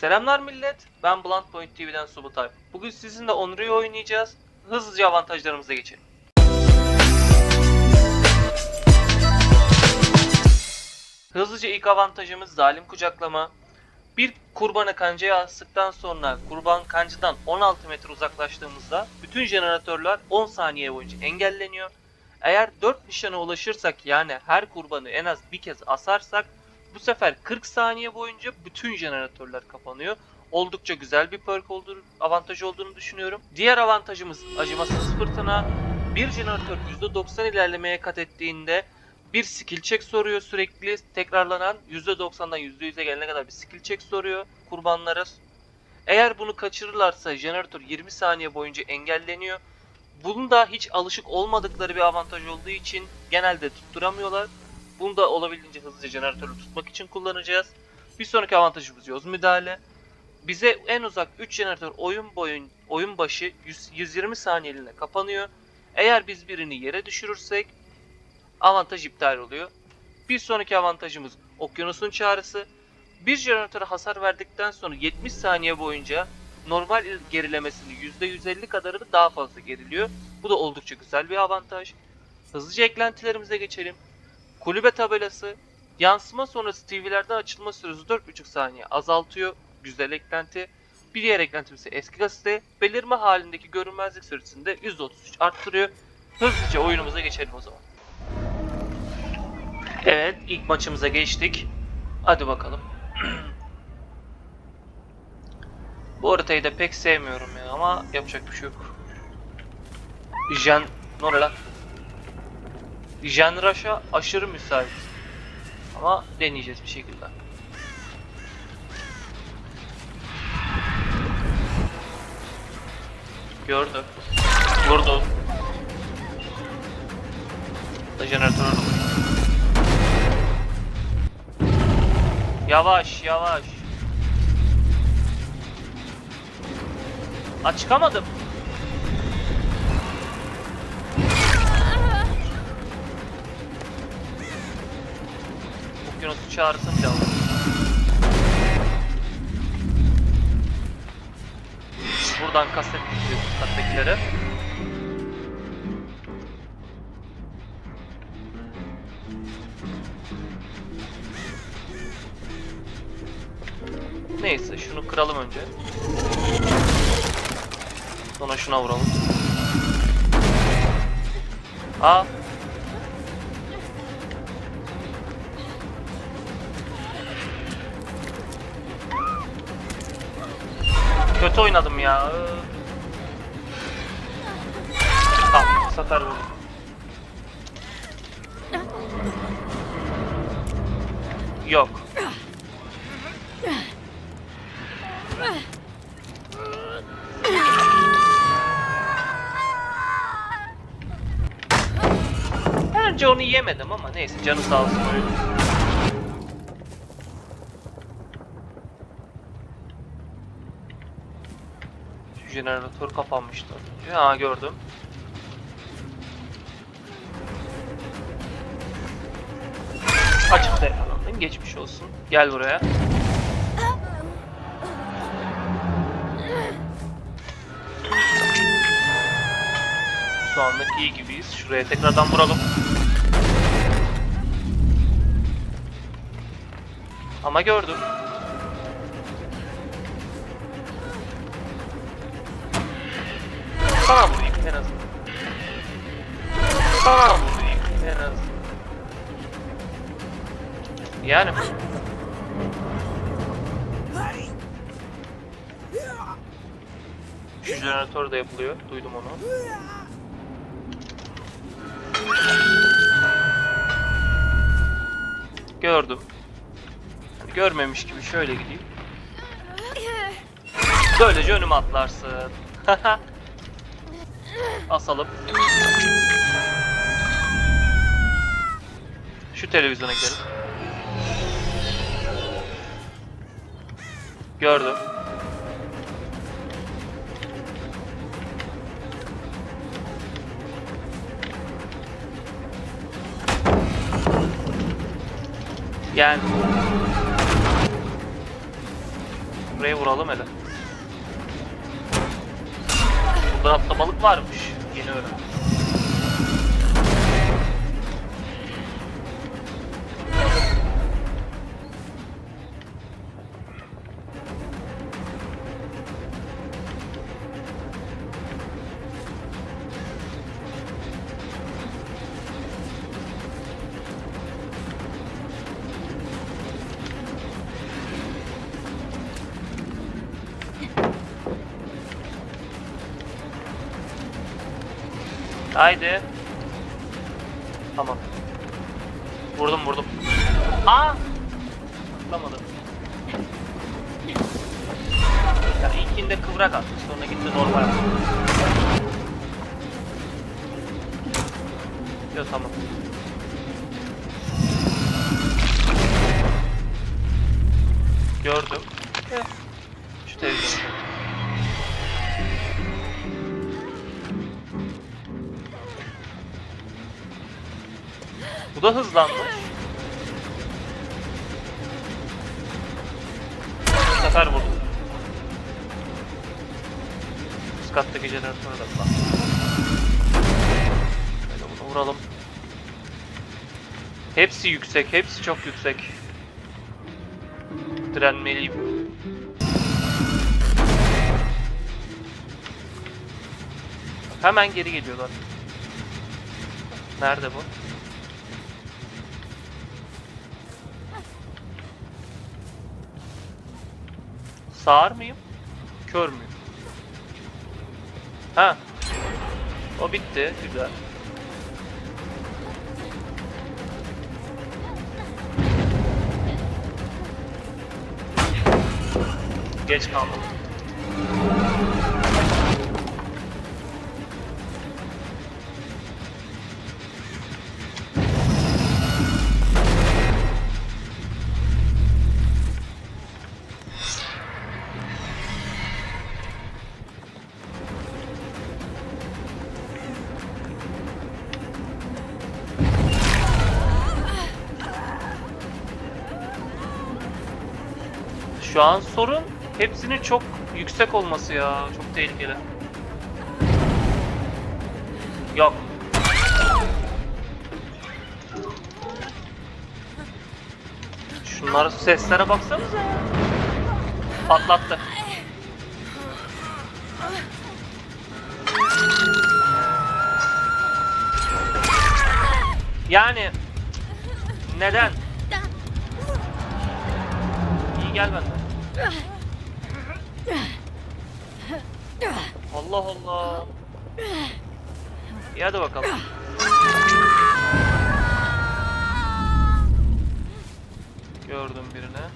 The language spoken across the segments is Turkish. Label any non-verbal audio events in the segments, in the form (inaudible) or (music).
Selamlar millet. Ben Blunt Point TV'den Subutay. Bugün sizinle Onru'yu oynayacağız. Hızlıca avantajlarımıza geçelim. Hızlıca ilk avantajımız zalim kucaklama. Bir kurbanı kancaya astıktan sonra kurban kancıdan 16 metre uzaklaştığımızda bütün jeneratörler 10 saniye boyunca engelleniyor. Eğer 4 nişana ulaşırsak yani her kurbanı en az bir kez asarsak bu sefer 40 saniye boyunca bütün jeneratörler kapanıyor. Oldukça güzel bir perk olduğunu, avantaj olduğunu düşünüyorum. Diğer avantajımız acımasız fırtına. Bir jeneratör %90 ilerlemeye kat ettiğinde bir skill check soruyor sürekli tekrarlanan %90'dan %100'e gelene kadar bir skill check soruyor kurbanlara. Eğer bunu kaçırırlarsa jeneratör 20 saniye boyunca engelleniyor. Bunun da hiç alışık olmadıkları bir avantaj olduğu için genelde tutturamıyorlar. Bunu da olabildiğince hızlıca jeneratörü tutmak için kullanacağız. Bir sonraki avantajımız yoz müdahale. Bize en uzak 3 jeneratör oyun boyun oyun başı 100, 120 saniyeliğine kapanıyor. Eğer biz birini yere düşürürsek avantaj iptal oluyor. Bir sonraki avantajımız okyanusun çağrısı. Bir jeneratöre hasar verdikten sonra 70 saniye boyunca normal gerilemesinin %150 kadarı da daha fazla geriliyor. Bu da oldukça güzel bir avantaj. Hızlıca eklentilerimize geçelim. Kulübe tabelası yansıma sonrası TV'lerden açılma süresi 4,5 saniye azaltıyor. Güzel eklenti. Bir diğer eklentimiz ise eski gazete belirme halindeki görünmezlik süresini de %33 arttırıyor. Hızlıca oyunumuza geçelim o zaman. Evet ilk maçımıza geçtik. Hadi bakalım. (clears throat) Bu haritayı da pek sevmiyorum ya ama yapacak bir şey yok. Jen... Ne? Jen Rush'a aşırı müsait. Ama deneyeceğiz bir şekilde. Gördü. Vurdu. Da jeneratör. Yavaş yavaş. Ha çıkamadım. Çağırsın bile alır. Buradan gidiyor kattakilere. Neyse şunu kıralım önce. Sonra şuna vuralım. Aa. Kötü oynadım ya. Tamam, satar vurdum. Yok. Bence onu yemedim ama neyse canı sağ olsun. Jeneratör kapanmıştı. Ya gördüm. Açıkta yakalandın. Geçmiş olsun. Gel buraya. Şu anlık iyi gibiyiz. Şuraya tekrardan vuralım. Ama gördüm. En vurayım en azından. Yani. Şu jeneratör de yapılıyor. Duydum onu. Gördüm. Görmemiş gibi şöyle gideyim. Böylece önüme atlarsın. (laughs) Asalım. Şu televizyona gidelim. Gördüm. Yani Şuraya vuralım hele. Atlamalık varmış. Yeni öğrendim. Haydi. Tamam. Vurdum vurdum. Aa! Atlamadım. Ya ilkinde kıvrak attı sonra gitti normal attı. Yo tamam. Gördüm. Da hızlanmış. Bu sefer vurdum. Üst kattaki jeneratörü de kullan. Şöyle bunu vuralım. Hepsi yüksek, hepsi çok yüksek. Direnmeliyim. Hemen geri geliyorlar. Nerede bu? Sağır mıyım? Kör müyüm? Ha. O bitti. Güzel. Geç kaldım. Şu an sorun hepsinin çok yüksek olması ya. Çok tehlikeli. Yok. Şunların seslere baksanıza ya. Patlattı. Yani neden? İyi gel benden. Allah Allah. İyi hadi bakalım. Gördüm birini.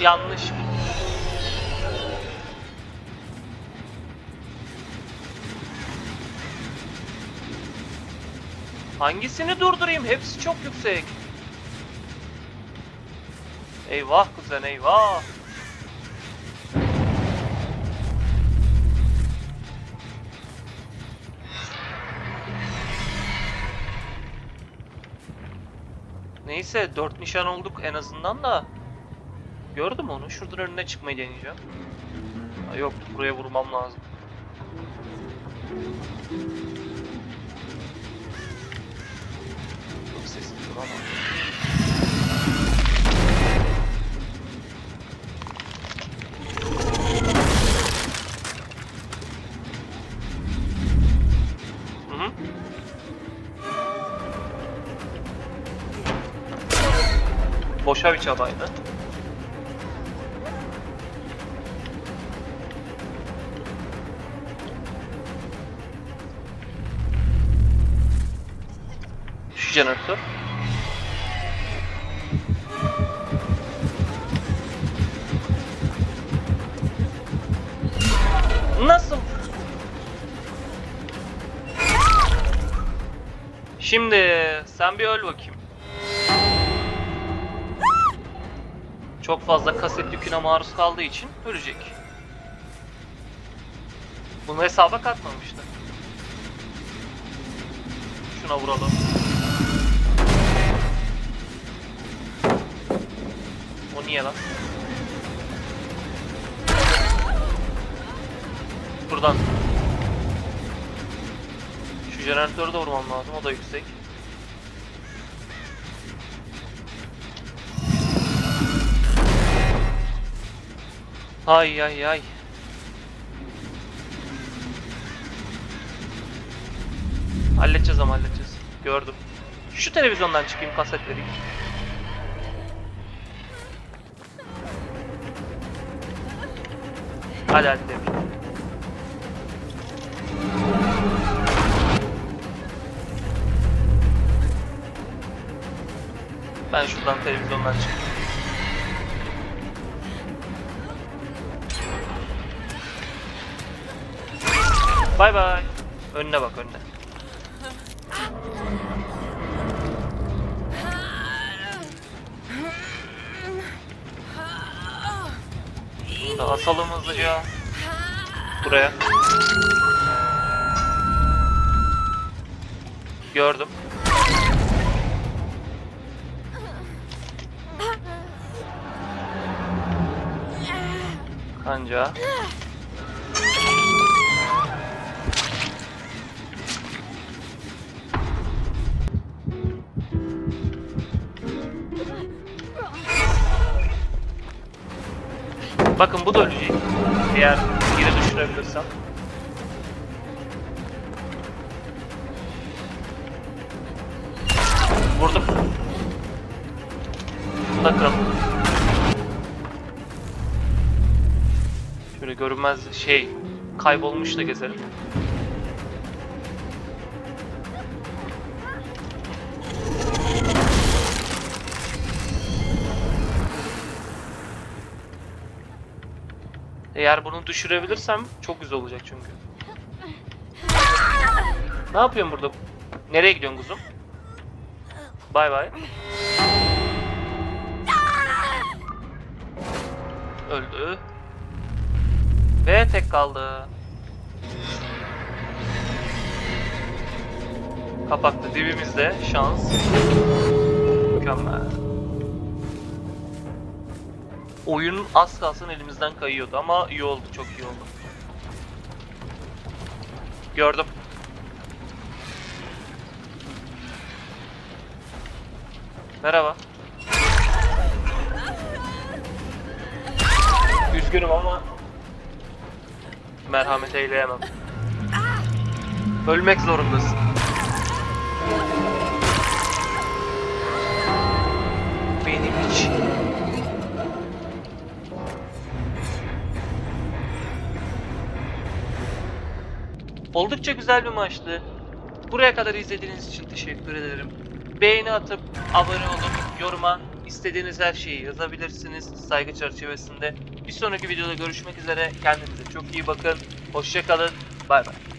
Yanlış. Hangisini durdurayım? Hepsi çok yüksek. Eyvah kuzen eyvah. Neyse dört nişan olduk en azından da. Gördüm onu. Şuradan önüne çıkmayı deneyeceğim. Ha, yok buraya vurmam lazım. Boşa bir çabaydı. Şu jeneratör. Nasıl? Şimdi sen bir öl bakayım. Çok fazla kaset yüküne maruz kaldığı için ölecek. Bunu hesaba katmamıştı. Şuna vuralım. Niye lan? Buradan. Şu jeneratörü de vurmam lazım. O da yüksek. Ay ay ay. Halledeceğiz ama halledeceğiz. Gördüm. Şu televizyondan çıkayım kaset vereyim. Hadi hadi Demir. Ben şuradan televizyondan çıkayım. Bay bay. Önüne bak önüne. Şunu da asalım hızlıca. Buraya. Gördüm. Kanca. Bakın bu da ölecek. Eğer geri düşürebilirsem. Vurdum. Bunu da kıralım. Şöyle görünmez şey kaybolmuş da gezelim. Eğer bunu düşürebilirsem çok güzel olacak çünkü. Ne yapıyorsun burada? Nereye gidiyorsun kuzum? Bay bay. Öldü. Ve tek kaldı. Kapaktı dibimizde şans. Mükemmel. Oyun az kalsın elimizden kayıyordu ama iyi oldu, çok iyi oldu. Gördüm. Merhaba. Üzgünüm ama merhamet eyleyemem. Ölmek zorundasın. Oldukça güzel bir maçtı. Buraya kadar izlediğiniz için teşekkür ederim. Beğeni atıp abone olup yoruma istediğiniz her şeyi yazabilirsiniz saygı çerçevesinde. Bir sonraki videoda görüşmek üzere. Kendinize çok iyi bakın. Hoşçakalın. Bay bay.